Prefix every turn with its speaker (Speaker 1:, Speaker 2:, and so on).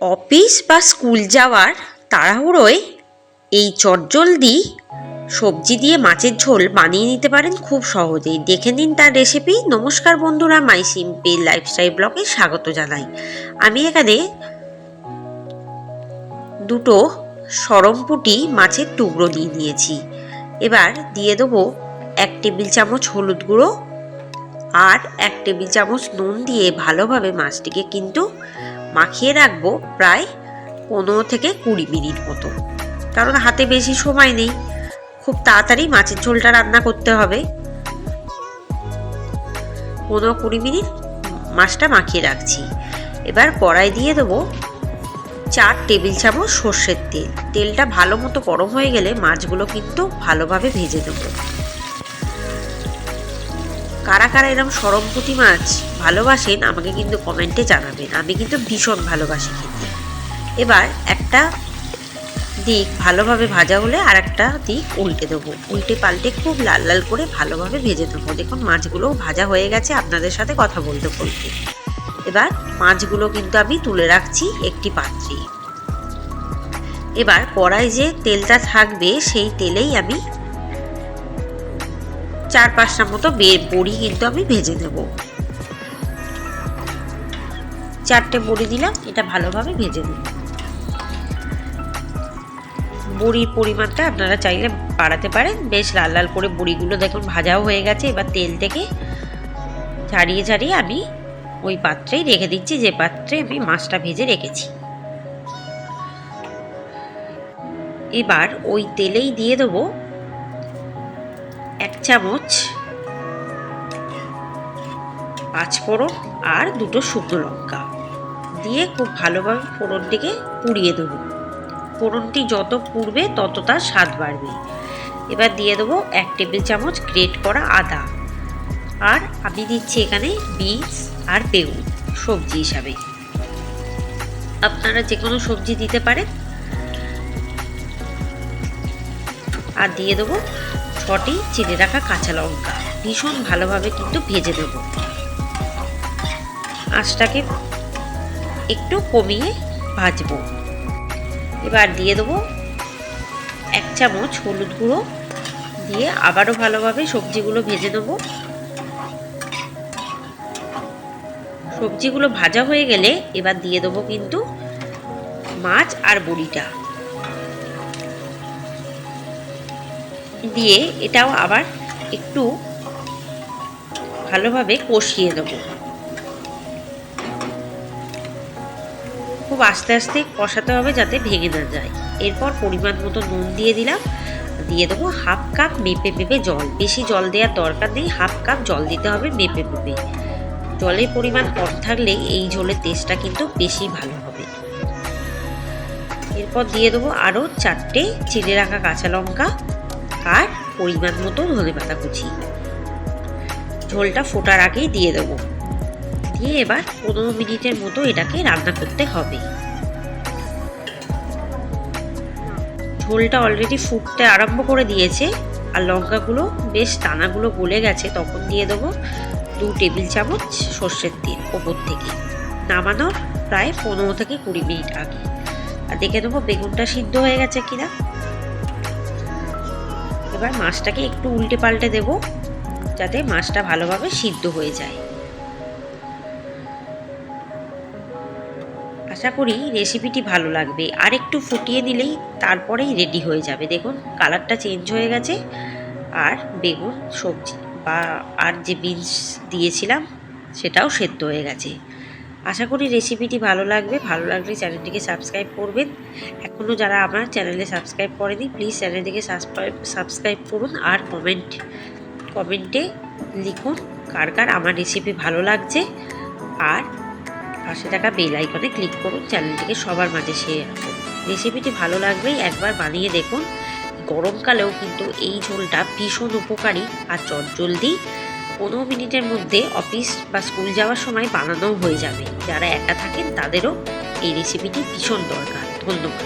Speaker 1: Office বা school যাওয়ার তাড়াহুড়োয় এই চটজলদি সবজি দিয়ে মাছের ঝোল বানিয়ে নিতে পারেন খুব সহজেই। দেখে নিন তার রেসিপি নমস্কার বন্ধুরা, মাই সিম্পল লাইফস্টাইল ব্লগে স্বাগত জানাই। আমি এখানে দুটো সরমপুটি মাছের টুকরো দিয়ে নিয়েছি এবার দিয়ে দেবো এক টেবিল চামচ হলুদ গুঁড়ো আর এক টেবিল চামচ নুন দিয়ে ভালোভাবে মাছটিকে কিন্তু মাখিয়ে রাখব প্রায় পনেরো থেকে কুড়ি মিনিট মতো। কারণ হাতে বেশি সময় নেই। খুব তাড়াতাড়ি মাছের ঝোলটা রান্না করতে হবে। পনেরো কুড়ি মিনিট মাছটা মাখিয়ে রাখছি। এবার কড়াই দিয়ে দেবো চার টেবিল চামচ সর্ষের তেল। তেলটা ভালো মতো গরম হয়ে গেলে মাছগুলো কিন্তু ভালোভাবে ভেজে দেবো কারা কারা এরকম সরমপুটি মাছ ভালোবাসেন, আমাকে কিন্তু কমেন্টে জানাবেন। আমি কিন্তু ভীষণ ভালোবাসি খেতে। এবার একটা দিক ভালোভাবে ভাজা হলে আর একটা দিক উল্টে দেবো। উল্টে পাল্টে খুব লাল লাল করে ভালোভাবে ভেজে দেবো দেখুন, মাছগুলোও ভাজা হয়ে গেছে, আপনাদের সাথে কথা বলতে বলতে। এবার মাছগুলো কিন্তু আমি তুলে রাখছি একটি পাত্রে। এবার কড়াই যে তেলটা থাকবে, সেই তেলেই আমি চার পাঁচটা মতো বড়ি কিন্তু আমি ভেজে নেব। চারটে বড়ি দিলাম, এটা ভালোভাবে ভেজে নেব বড়ির পরিমাণটা আপনারা চাইলে বাড়াতে পারেন। বেশ লাল লাল করে বড়িগুলো দেখুন ভাজাও হয়ে গেছে। এবার তেল থেকে ছাড়িয়ে ছাড়িয়ে আমি ওই পাত্রেই রেখে দিচ্ছি, যে পাত্রে আমি মাছটা ভেজে রেখেছি। এবার ওই তেলেই দিয়ে দেবো চামচ পাঁচফোড়ন আর দুটো শুকনো লঙ্কা দিয়ে খুব ভালোভাবে ফোড়নটিকে পুড়িয়ে দেবো। ফোড়নটি যত পুড়বে তত তার স্বাদ বাড়বে। এবার দিয়ে দেবো এক টেবিল চামচ গ্রেট করা আদা। আর আমি দিচ্ছি এখানে বিনস আর বেগুন সবজি হিসাবে। আপনারা যে কোনো সবজি দিতে পারেন। আর দিয়ে দেবো ছটি চিড়ে রাখা কাঁচা লঙ্কা। ভীষণ ভালোভাবে কিন্তু ভেজে দেব আঁচটাকে একটু কমিয়ে ভাজবো। এবার দিয়ে দেবো এক চামচ হলুদ গুঁড়ো। দিয়ে আবারও ভালোভাবে সবজিগুলো ভেজে নেব। সবজিগুলো ভাজা হয়ে গেলে এবার দিয়ে দেবো কিন্তু মাছ আর বড়িটা। দিয়ে এটাও আবার একটু ভালোভাবে কষিয়ে দেবো খুব আস্তে আস্তে কষাতে হবে যাতে ভেঙে না যায়। এরপর পরিমাণ মতো নুন দিয়ে দিলাম। দিয়ে দেবো হাফ কাপ মেপে মেপে জল। বেশি জল দেওয়ার দরকার নেই, হাফ কাপ জল দিতে হবে মেপে মেপে। জলের পরিমাণ কম থাকলে এই ঝোলের টেস্টটা কিন্তু বেশি ভালো হবে। এরপর দিয়ে দেবো আরও চারটে চিড়ে রাখা কাঁচা লঙ্কা। আর পরিমাণ মতো ধনে পাতা কুচি। ঝোলটা ফোটার আগেই দিয়ে দেবো। দিয়ে এবার পনেরো মিনিটের মতো এটাকে রান্না করতে হবে। ঝোলটা অলরেডি ফুটতে আরম্ভ করে দিয়েছে আর লঙ্কাগুলো বেশ দানাগুলো গলে গেছে তখন দিয়ে দেবো দু টেবিল চামচ সর্ষের তেল ওপর থেকে। নামানোর প্রায় পনেরো থেকে কুড়ি মিনিট আগে। আর দেখে নেব বেগুনটা সিদ্ধ হয়ে গেছে কিনা। এবার মাছটাকে একটু উল্টে পাল্টে দেব, যাতে মাছটা ভালোভাবে সিদ্ধ হয়ে যায়। আশা করি রেসিপিটি ভালো লাগবে। আর একটু ফুটিয়ে নিলেই তারপরেই রেডি হয়ে যাবে। দেখুন, কালারটা চেঞ্জ হয়ে গেছে। আর বেগুন, সবজি বা আর যে বিনস দিয়েছিলাম, সেটাও সেদ্ধ হয়ে গেছে। আশা করি রেসিপিটি ভালো লাগবে। ভালো লাগলে চ্যানেলটিকে সাবস্ক্রাইব করবেন। এখনও যারা আমার চ্যানেলে সাবস্ক্রাইব করেনি প্লিজ চ্যানেলটিকে সাবস্ক্রাইব সাবস্ক্রাইব করুন আর কমেন্ট কমেন্টে লিখুন কার কার আমার রেসিপি ভালো লাগছে। আর পাশে থাকা বেল আইকনে ক্লিক করুন চ্যানেলটিকে সবার মাঝে শেয়ার করুন। রেসিপিটি ভালো লাগবেই, একবার বানিয়ে দেখুন। গরমকালেও কিন্তু এই ঝোলটা ভীষণ উপকারী আর চটজলদি। পনেরো মিনিটের মধ্যে অফিস বা স্কুল যাওয়ার সময় বানানো হয়ে যাবে। যারা একা থাকেন, তাদেরও এই রেসিপিটি ভীষণ দরকার। ধন্যবাদ।